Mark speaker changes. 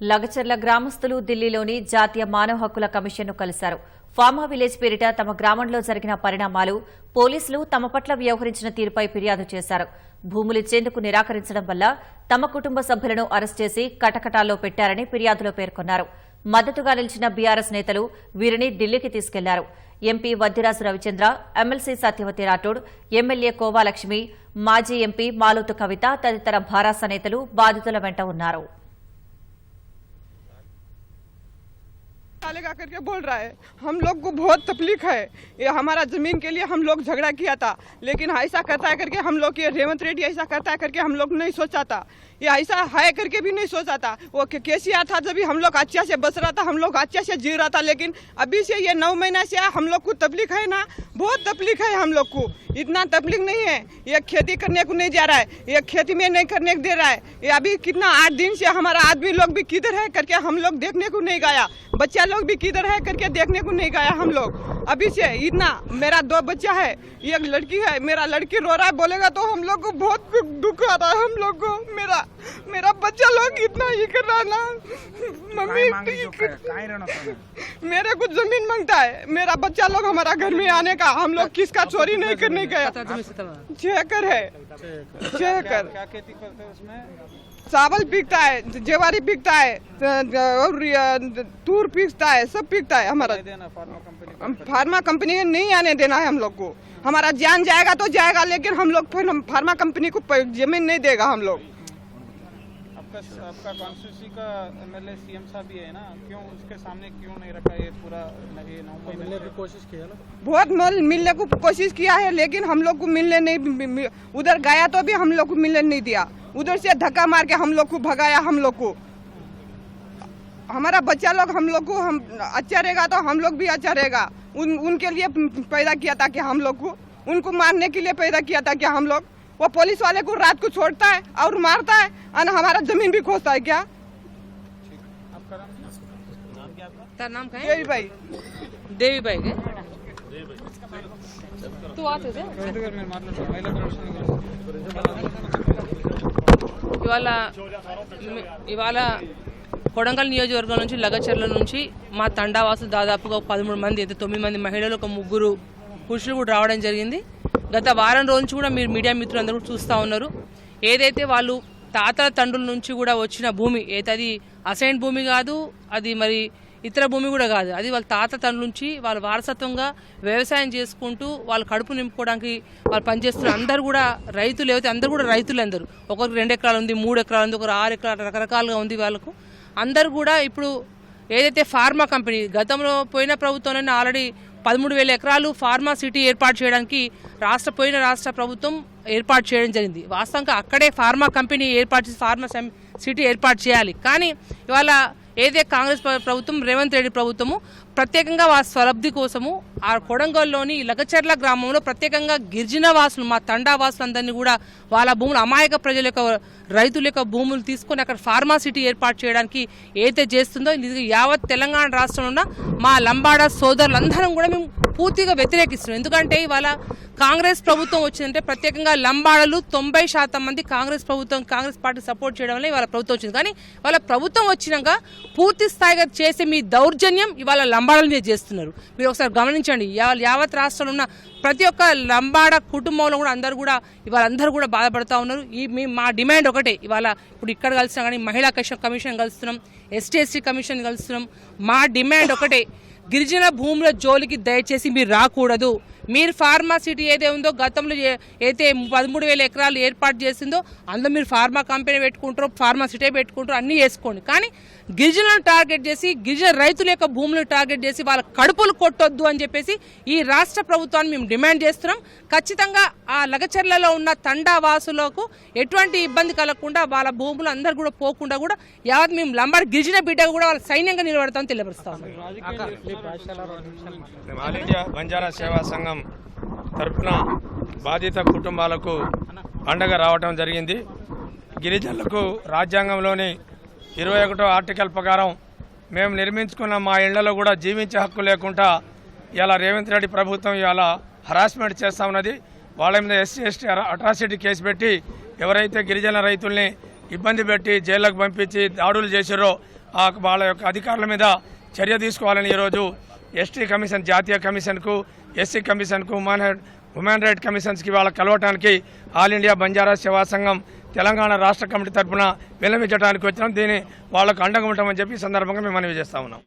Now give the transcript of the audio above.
Speaker 1: లగచర్ల గ్రామస్తులు ఢిల్లీలోని జాతీయ మానవ హక్కుల కమిషన్ను కలిశారు. ఫార్మా విలేజ్ పేరిట తమ గ్రామంలో జరిగిన పరిణామాలు పోలీసులు తమ పట్ల వ్యవహరించిన తీరుపై ఫిర్యాదు చేశారు. భూములిచ్చేందుకు నిరాకరించడం వల్ల తమ కుటుంబ సభ్యులను అరెస్ట్ చేసి కటకటాల్లో పెట్టారని ఫిర్యాదులో పేర్కొన్నారు. మద్దతుగా నిలిచిన బీఆర్ఎస్ నేతలు వీరిని ఢిల్లీకి తీసుకెళ్ళారు. MP Vaddiraju Ravichandra MLC Satyavathi Rathod MLA Kova Lakshmi మాజీ ఎంపీ మాలోతు కవిత తదితర భారాస నేతలు బాధితుల వెంట ఉన్నారు.
Speaker 2: ताले गा करके बोल रहा है। हम लोग को बहुत तकलीफ़ है। ये हमारा ज़मीन के लिए हम लोग झगड़ा किया था। लेकिन ऐसा करता है करके हम लोग ये रेवंत रेड्डी ऐसा करता है करके हम लोग नहीं सोचा था ये ऐसा है करके भी नहीं सोचा था वो केसीआर था जब हम लोग अच्छा से बस रहा था, हम लोग अच्छा से जी रहा था। लेकिन अभी से ये नौ महीना से हम लोग को तकलीफ़ है ना? बहुत तकलीफ़ है हम लोग को। इतना तकलीफ़ नहीं है। ये खेती करने को नहीं जा रहा है। ये खेती में नहीं करने को दे रहा है। ये अभी कितना आठ दिन से हमारा आदमी लोग भी किधर है करके हम लोग देखने को नहीं गया। बच्चा लोग भी किधर है करके देखने को नहीं गया हम लोग। अभी से इतना मेरा दो बच्चा है एक लड़की है मेरा लड़की रो रहा है बोलेगा तो हम लोग को बहुत दुख आ रहा है हम लोग को। मेरा मेरा बच्चा लोग इतना ये कर रहा है ना। मम्मी मेरे को ज़मीन माँगता है मेरा बच्चा लोग हमारा घर में आने का हम लोग किसका चोरी नहीं करने गया। छह एकड़ है। छह एकड़
Speaker 3: क्या खेती करते उसमें?
Speaker 2: चावल बिकता है जेवारी बिकता है और तूर बिकता है सब बिकता है हमारा।
Speaker 3: फार्मा कंपनी को
Speaker 2: हम फार्मा कंपनी को नहीं आने देना है हम लोग को। हमारा जान जाएगा तो जाएगा लेकिन हम लोग फिर हम फार्मा कंपनी को ज़मीन नहीं देगा हम लोग।
Speaker 3: आपका आपका कॉन्स्टिट्यूंसी का एमएलए सीएम साहब भी है ना? क्यों उसके सामने क्यों नहीं रखा ये पूरा ये नौ महीने की कोशिश की ना।
Speaker 2: बहुत मल मिलने को कोशिश किया है लेकिन हम लोग को मिलने नहीं उधर गया तो भी हम लोग को मिलने नहीं दिया। उधर से धक्का मार के हम लोग को भगाया हम लोग को। हमारा बच्चा लोग हम लोग को हम अच्छा रहेगा तो हम लोग भी अच्छा रहेगा। उन उनके लिए पैदा किया था कि हम लोग को। उनको मारने के लिए पैदा किया था क्या हम लोग। वो पुलिस वाले को रात को छोड़ता है और मारता है और हमारा ज़मीन भी खोजता है क्या?
Speaker 3: नाम नाम क्या आपका
Speaker 4: तार नाम काय
Speaker 2: यही भाई।
Speaker 4: ఇవాళ ఇవాళ కొడంగల్ నియోజకవర్గం నుంచి లగచర్ల నుంచి మా తండావాసు దాదాపుగా ఒక పదమూడు మంది అయితే తొమ్మిది మంది మహిళలు ఒక ముగ్గురు పురుషులు కూడా రావడం జరిగింది. గత వారం రోజు నుంచి కూడా మీరు మీడియా మిత్రులందరూ చూస్తూ ఉన్నారు. ఏదైతే వాళ్ళు తాతల తండ్రుల నుంచి కూడా వచ్చిన భూమి ఏదది అసైన్ భూమి కాదు అది మరి ఇతర భూమి కూడా కాదు. అది వాళ్ళ తాత తండ్రి నుంచి వాళ్ళ వారసత్వంగా వ్యవసాయం చేసుకుంటూ వాళ్ళ కడుపు నింపుకోవడానికి వాళ్ళు పనిచేస్తున్న అందరూ కూడా రైతులు ఏవైతే అందరూ కూడా రైతులు అందరూ. ఒకరికి రెండు ఎకరాలు ఉంది మూడు ఎకరాలు ఉంది ఒకరు ఆరు ఎకరాలు రకరకాలుగా ఉంది వాళ్ళకు. అందరూ కూడా ఇప్పుడు ఏదైతే ఫార్మా కంపెనీ గతంలో పోయిన ప్రభుత్వంలోనే ఆల్రెడీ పదమూడు వేల ఎకరాలు ఫార్మా సిటీ ఏర్పాటు చేయడానికి రాష్ట్ర పోయిన రాష్ట్ర ప్రభుత్వం ఏర్పాటు చేయడం జరిగింది. వాస్తవంగా అక్కడే ఫార్మా కంపెనీ ఏర్పాటు చేసి ఫార్మా సిటీ ఏర్పాటు చేయాలి. కానీ ఇవాళ ఏదే కాంగ్రెస్ ప్రభుత్వం రేవంత్ రెడ్డి ప్రభుత్వము ప్రత్యేకంగా వారి స్వలబ్ధి కోసము ఆ కొడంగల్లోని లగచర్ల గ్రామంలో ప్రత్యేకంగా గిరిజన వాసులు మా తండా వాసులందరినీ కూడా వాళ్ళ భూములు అమాయక ప్రజల యొక్క రైతుల యొక్క భూములు తీసుకొని అక్కడ ఫార్మాసిటీ ఏర్పాటు చేయడానికి ఏదైతే చేస్తుందో ఇది యావత్ తెలంగాణ రాష్ట్రంలో ఉన్న మా లంబాడ సోదరులందరం కూడా మేము పూర్తిగా వ్యతిరేకిస్తున్నాం. ఎందుకంటే ఇవాళ కాంగ్రెస్ ప్రభుత్వం వచ్చిందంటే ప్రత్యేకంగా లంబాడలు తొంభై శాతం మంది కాంగ్రెస్ ప్రభుత్వం కాంగ్రెస్ పార్టీ సపోర్ట్ చేయడం వల్ల ఇవాళ ప్రభుత్వం వచ్చింది. కానీ వాళ్ళ ప్రభుత్వం వచ్చినాక పూర్తి స్థాయిగా చేసే మీ దౌర్జన్యం ఇవాళ లంబాడల మీద చేస్తున్నారు. మీరు ఒకసారి గమనించండి. యావత్ రాష్ట్రంలో ఉన్న ప్రతి ఒక్క లంబాడ కుటుంబంలో కూడా అందరూ కూడా ఇవాళ అందరూ కూడా బాధపడుతూ ఉన్నారు. ఈ మీ మా డిమాండ్ ఒకటే. ఇవాళ ఇప్పుడు ఇక్కడ కలిసినా కానీ మహిళా కమిషన్ కమిషన్ కలుస్తున్నాం ఎస్టీ కమిషన్ కలుస్తున్నాం. మా డిమాండ్ ఒకటే. గిరిజన భూముల జోలికి దయచేసి మీరు రాకూడదు. మీరు ఫార్మా సిటీ ఏదే ఉందో గతంలో అయితే పదమూడు వేల ఎకరాలు ఏర్పాటు చేసిందో అందులో మీరు ఫార్మా కంపెనీ పెట్టుకుంటారు ఫార్మా సిటీ పెట్టుకుంటారు అన్నీ చేసుకోండి కానీ గిరిజనులను టార్గెట్ చేసి గిరిజన రైతుల యొక్క భూములను టార్గెట్ చేసి వాళ్ళ కడుపులు కొట్టొద్దు అని చెప్పేసి ఈ రాష్ట్ర ప్రభుత్వాన్ని మేము డిమాండ్ చేస్తున్నాం ఖచ్చితంగా ఆ లగచర్లలో ఉన్న తండా వాసులకు ఎటువంటి ఇబ్బంది కలగకుండా వాళ్ళ భూములు అందరు కూడా పోకుండా కూడా యావత్ మేము లంబర్ గిరిజన బిడ్డ కూడా వాళ్ళ సైన్యంగా నిలబడతామని తెలియపరుస్తాం
Speaker 5: ఆల్ ఇండియా బంజారా సేవా సంఘం తరఫున బాధిత కుటుంబాలకు పండగ రావటం జరిగింది. గిరిజనులకు రాజ్యాంగంలోని ఇరవై ఒకటో ఆర్టికల్ ప్రకారం మేము నిర్మించుకున్న మా ఇళ్ళలో కూడా జీవించే హక్కు లేకుండా ఇలా రేవంత్ రెడ్డి ప్రభుత్వం ఇవాళ హరాస్మెంట్ చేస్తా ఉన్నది. వాళ్ళ మీద ఎస్సీ ఎస్టీ అట్రాసిటీ కేసు పెట్టి ఎవరైతే గిరిజన రైతుల్ని ఇబ్బంది పెట్టి జైళ్ళకు పంపించి దాడులు చేశారో ఆ వాళ్ళ యొక్క అధికారుల మీద చర్య తీసుకోవాలని ఈరోజు ఎస్టీ కమిషన్ జాతీయ కమిషన్కు ఎస్సీ కమిషన్కు హ్యూమన్ హ్యూమన్ రైట్ కమిషన్స్కి వాళ్ళ కలవటానికి ఆల్ ఇండియా బంజారా సేవా సంఘం తెలంగాణ రాష్ట్ర కమిటీ తరఫున విన్నవించడానికి వచ్చినాం. దీన్ని వాళ్ళకు అండగా ఉంటామని చెప్పి సందర్భంగా మేము మనవి చేస్తా ఉన్నాం.